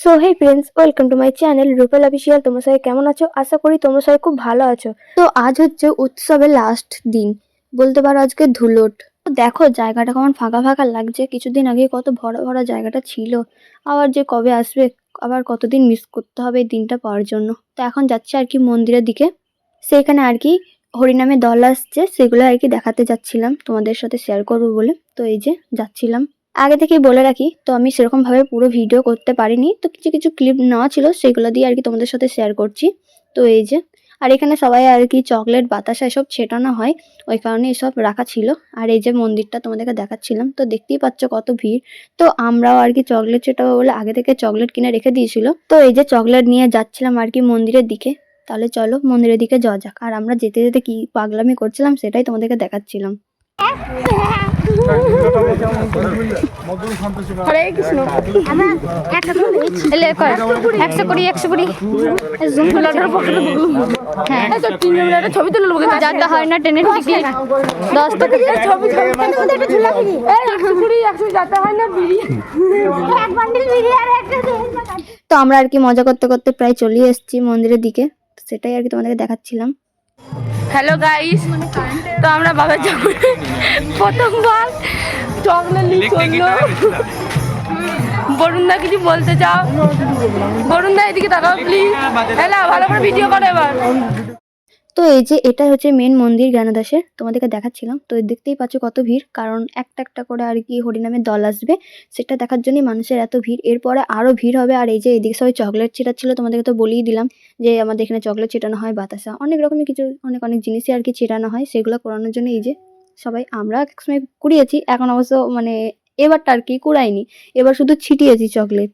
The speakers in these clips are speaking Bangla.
So hey friends welcome to my channel Rupal official তোমরা সবাই কেমন আছো? আশা করি তোমরা সবাই খুব ভালো আছো। তো আজ হচ্ছে উৎসবের লাস্ট দিন। বলতে পারো আজকে ধুলোট। দেখো, জায়গাটা কেমন ফাঁকা ফাঁকা লাগছে। কিছুদিন আগে কত ভরা ভরা জায়গাটা ছিল। আবার যে কবে আসবে, আবার কতদিন মিস করতে হবে এই দিনটা পাওয়ার জন্য। তো এখন যাচ্ছে আর কি মন্দিরের দিকে। সেইখানে আর কি হরিনামে দল আসছে, সেগুলো আর কি দেখাতে যাচ্ছিলাম। তোমাদের সাথে শেয়ার করব বলে। তো এই যে, যাচ্ছিলাম। আগে থেকেই বলে রাখি, তো আমি সেরকম ভাবে পুরো ভিডিও করতে পারিনি। তো কিছু কিছু ক্লিপ নেওয়া ছিল, সেগুলো দিয়ে আর কি তোমাদের সাথে শেয়ার করছি। তো এই যে, আর এখানে সবাই আর কি চকলেট বাতাসা এসব ছেটানো হয়, ওই কারণে এসব রাখা ছিল। আর এই যে মন্দিরটা তোমাদেরকে দেখাচ্ছিলাম, তো দেখতেই পাচ্ছ কত ভিড়। তো আমরাও আর কি চকলেট ছেটাবো বলে আগে থেকে চকলেট কিনে রেখে দিয়েছিল। তো এই যে চকলেট নিয়ে যাচ্ছিলাম আর কি মন্দিরের দিকে, তাহলে চলো মন্দিরের দিকে যাওয়া যাক। আর আমরা যেতে যেতে কি পাগলামি করছিলাম সেটাই তোমাদেরকে দেখাচ্ছিলাম। হরে কৃষ্ণ। একশো কুড়ি একশো কুড়ি। জুম ফুলাটার পকেটে হ্যাঁ। ছবি তুলে নেব যাতে হয় না ট্রেনের দশ টাকা ছবি ছবি কুড়ি একশো যাতে হয় না বিড়ি। এক বান্ডিল বিড়ি আর একটা তো আমরা আর কি মজা করতে করতে প্রায় চলে এসেছি মন্দিরের দিকে। তো সেটাই আর কি তোমাদেরকে দেখাচ্ছিলাম। হ্যালো গাইস তো আমরা বাবা যখন প্রথমবার চকলেট নিয়ে বরুণদা কিছু বলতে চাও? বরুণদা এদিকে তাকাও প্লিজ হ্যাঁ ভালো করে ভিডিও করো এবার। তো এই যে এটা হচ্ছে মেন মন্দির জ্ঞানদাসের তোমাদেরকে দেখাচ্ছিলাম। তো দেখতেই পাচ্ছ কত ভিড়, কারণ একটা একটা করে আর কি হরিনামের দল আসবে, সেটা দেখার জন্যই মানুষের এত ভিড়। এরপরে আরও ভিড় হবে, আর এই যে এদিকে সবাই চকলেট ছেটাচ্ছিল, তোমাদেরকে তো বলেই দিলাম যে আমাদের এখানে চকলেট ছেটানো হয় বাতাসা। অনেক রকমের কিছু, অনেক অনেক জিনিসই আর কি ছেটানো হয়, সেগুলো করানোর জন্য এই যে সবাই, আমরা এক সময় কুড়িয়েছি, এখন অবশ্য মানে এবারটা আর কি কুড়াইনি। এবার শুধু ছিটিয়েছি চকলেট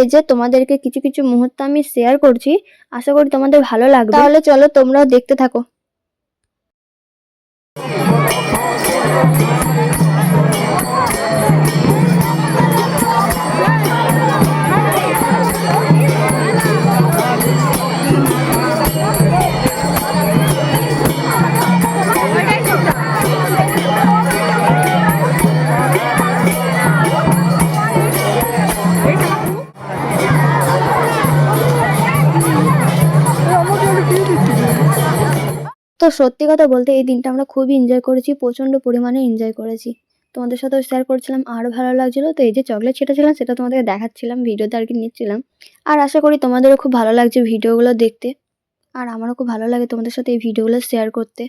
এই যে তোমাদেরকে কিছু কিছু মুহূর্ত আমি শেয়ার করছি, আশা করি তোমাদের ভালো লাগবে। তাহলে চলো তোমরাও দেখতে থাকো। সত্যি কথা বলতে এই দিনটা আমরা খুবই এনজয় করেছি, প্রচণ্ড পরিমাণে এনজয় করেছি। তোমাদের সাথেও শেয়ার করছিলাম আরও ভালো লাগছিল। তো এই যে চকলেট ছেটেছিলাম, সেটা তোমাদের দেখাচ্ছিলাম, ভিডিওতে আর কি নিচ্ছিলাম। আর আশা করি তোমাদেরও খুব ভালো লাগছে ভিডিওগুলো দেখতে। আর আমারও খুব ভালো লাগে তোমাদের সাথে এই ভিডিওগুলো শেয়ার করতে।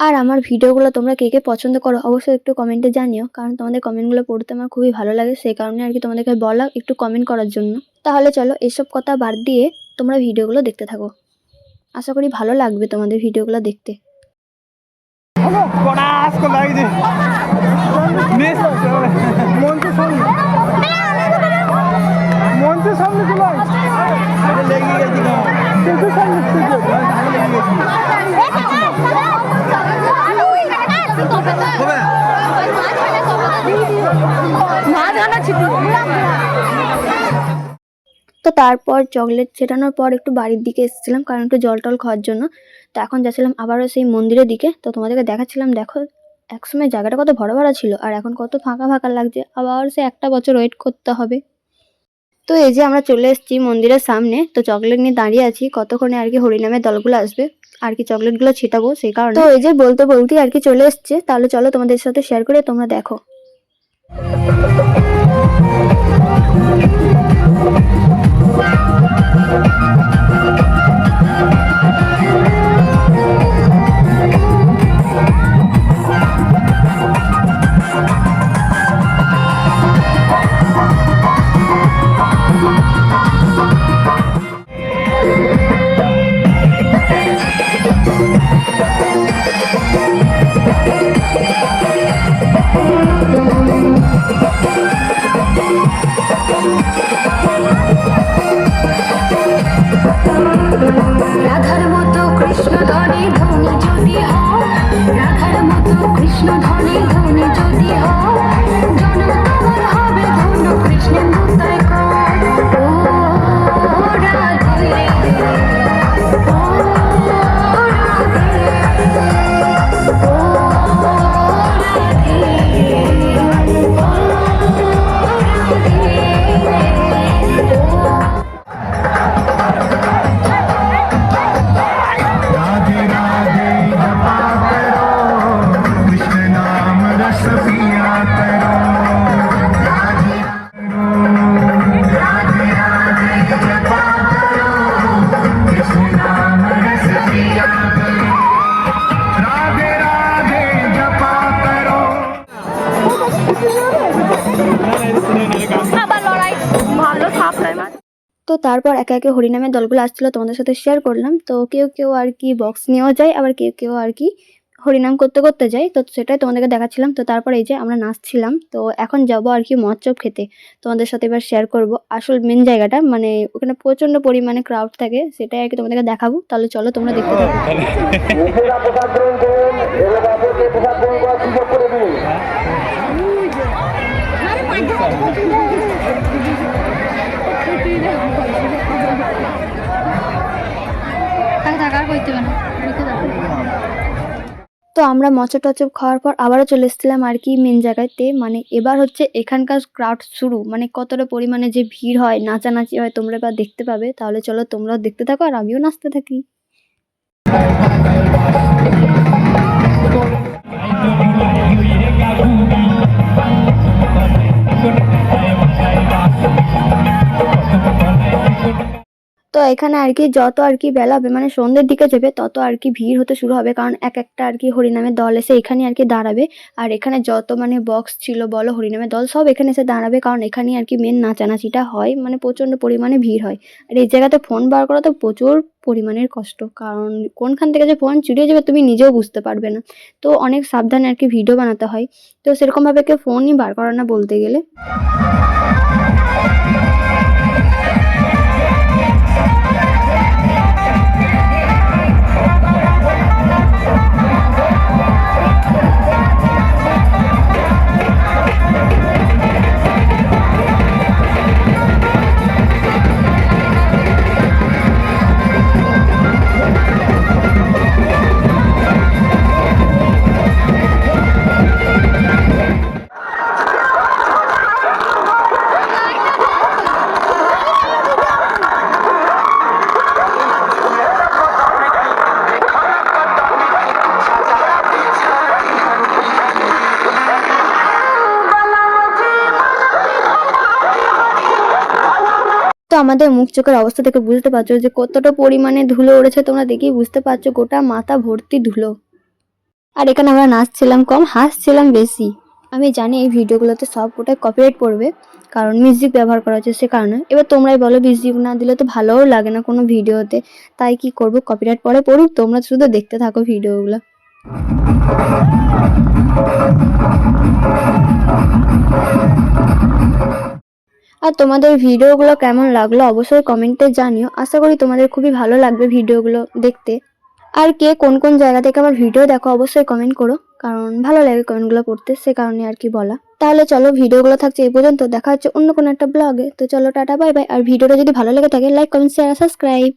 আর আমার ভিডিওগুলো তোমরা কে কে পছন্দ করো, অবশ্যই একটু কমেন্টে জানিও। কারণ তোমাদের কমেন্টগুলো পড়তে আমার খুবই ভালো লাগে সেই কারণে আর কি তোমাদেরকে বলা, একটু কমেন্ট করার জন্য। তাহলে চলো এসব কথা বাদ দিয়ে তোমরা ভিডিওগুলো দেখতে থাকো। আশা করি ভালো লাগবে তোমাদের ভিডিওগুলো দেখতে। মন করে তো তারপর চকলেট ছেটানোর পর একটু বাড়ির দিকে এসেছিলাম, কারণ একটু জল টল খাওয়ার জন্য। তো এখন যাচ্ছিলাম আবারও সেই মন্দিরের দিকে। তো তোমাদেরকে দেখাচ্ছিলাম, দেখো, একসময় জায়গাটা কত ভরা ভরা ছিল, আর এখন কত ফাঁকা ফাঁকা লাগছে। আবার সে একটা বছর ওয়েট করতে হবে। তো এই যে আমরা চলে এসেছি মন্দিরের সামনে। তো চকলেট নিয়ে দাঁড়িয়ে আছি। কতক্ষণে আর কি হরিনামের দলগুলো আসবে, আর কি চকলেটগুলো ছিটাবো সেই কারণে। তো এই যে বলতে বলতেই আর কি চলে এসছে। তাহলে চলো তোমাদের সাথে শেয়ার করে তোমরা দেখো। তারপর একে একে হরিনামের দলগুলো আসছিল, তোমাদের সাথে শেয়ার করলাম। তো কেউ কেউ আর কি বক্স নিয়েও যায়, আবার কেউ কেউ আর কি হরিনাম করতে করতে যায়। তো সেটাই তোমাদেরকে দেখাচ্ছিলাম। তো তারপর এই যে আমরা নাচছিলাম। তো এখন যাব আর কি মচ্চপ খেতে। তোমাদের সাথে এবার শেয়ার করব। আসল মেন জায়গাটা মানে ওখানে প্রচণ্ড পরিমাণে ক্রাউড থাকে, সেটাই আর কি তোমাদেরকে দেখাবো। তাহলে চলো তোমরা দেখতে থাকো। তো আমরা মচা টচপ খাওয়ার পর আবারও চলে এসেছিলাম আর কি মেন জায়গাতে। মানে এবার হচ্ছে এখানকার ক্রাউড শুরু। মানে কতটা পরিমাণে যে ভিড় হয়, নাচানাচি হয় তোমরা এবার দেখতে পাবে। তাহলে চলো তোমরাও দেখতে থাকো আর আমিও নাচতে থাকি। তো এখানে আর কি যত আর কি বেলা হবে মানে সন্ধ্যের দিকে যাবে, তত আর কি ভিড় হতে শুরু হবে। কারণ এক একটা আর কি হরিনামের দল এসে এখানে আর কি দাঁড়াবে। আর এখানে যত মানে বক্স ছিল, বলো হরিনামের দল, সব এখানে এসে দাঁড়াবে। কারণ এখানে আর কি মেন নাচানাচিটা হয় মানে প্রচণ্ড পরিমাণে ভিড় হয়। আর এই জায়গাতে ফোন বার করা তো প্রচুর পরিমাণের কষ্ট। কারণ কোনখান থেকে যে ফোন চুরিয়ে যাবে তুমি নিজেও বুঝতে পারবে না। তো অনেক সাবধানে আর কি ভিডিও বানাতে হয়। তো সেরকমভাবে কেউ ফোনই বার করে না বলতে গেলে। আমাদের মুখ চোখের অবস্থা থেকে বুঝতে পারছ যে কতটা পরিমাণে ধুলো উড়েছে তোমরা দেখেই বুঝতে পারছ গোটা মাথা ভর্তি ধুলো। আর এখানে আমরা নাচছিলাম কম, হাসছিলাম বেশি। আমি জানি এই ভিডিওগুলোতে সব গোটাই কপিরাইট পড়বে, কারণ মিউজিক ব্যবহার করা হচ্ছে সে কারণে। এবার তোমরাই বলো মিউজিক না দিলে তো ভালোও লাগে না কোনো ভিডিওতে। তাই কি করব কপিরাইট পরে পড়ুক, তোমরা শুধু দেখতে থাকো ভিডিওগুলো। আর তোমাদের ভিডিওগুলো কেমন লাগল অবশ্যই কমেন্টে জানিও। আশা করি তোমাদের খুবই ভালো লাগবে ভিডিওগুলো দেখতে। আর কে কোন কোন জায়গা থেকে আমার ভিডিও দেখো অবশ্যই কমেন্ট করো, কারণ ভালো লাগে কমেন্টগুলো পড়তে, সে কারণে আর কি বলা। তাহলে চলো ভিডিওগুলো থাকছে এই পর্যন্ত, দেখা হচ্ছে অন্য কোনো একটা ব্লগে তো চলো টাটা বাই বাই আর ভিডিওটা যদি ভালো লেগে থাকে লাইক কমেন্ট শেয়ার সাবস্ক্রাইব